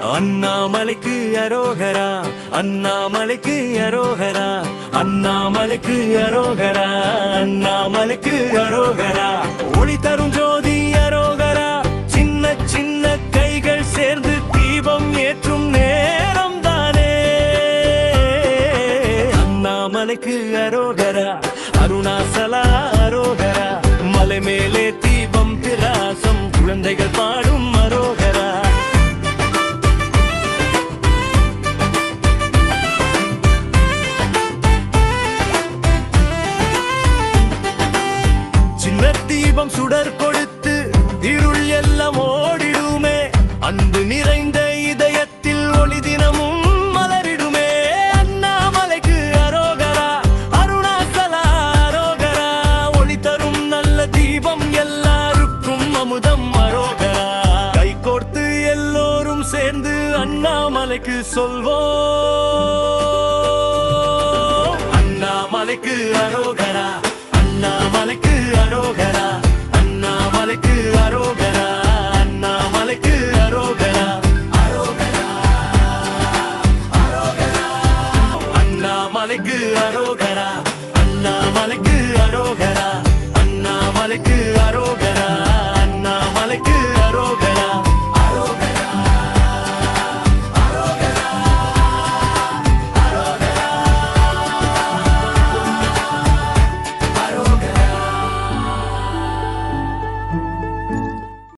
அண்ணாமலைக்கு அரோகரா அண்ணாமலைக்கு அரோகரா அண்ணாமலைக்கு அரோகரா அண்ணாமலைக்கு அரோகரா. ஒளி தரும் ஜோதி அரோகரா சின்ன சின்ன கைகள் சேர்ந்து தீபம் ஏற்றும் நேரம் தானே அண்ணாமலைக்கு அரோகரா அருணாசலா அரோகரா மலை மேலே தீபம் திராசம் குழந்தைகள் பா சின்ன தீபம் சுடர் கொடுத்து இருள் எல்லாம் ஓடிடுமே. அன்பு நிறைந்த இதயத்தில் ஒளி தினமும் மலரிடுமே. அண்ணாமலைக்கு அரோகரா அருணாசலா அரோகரா. ஒளி தரும் நல்ல தீபம் எல்லாருக்கும் அமுதம் அரோகரா. கை கோர்த்து எல்லோரும் சேர்ந்து அண்ணாமலைக்கு சொல்வோம். அண்ணாமலைக்கு அரோகரா. அண்ணாமலைக்கு அரோகரா அண்ணாமலைக்கு அரோகரா அண்ணாமலைக்கு அரோகரா. அண்ணாமலைக்கு அரோகரா அண்ணாமலைக்கு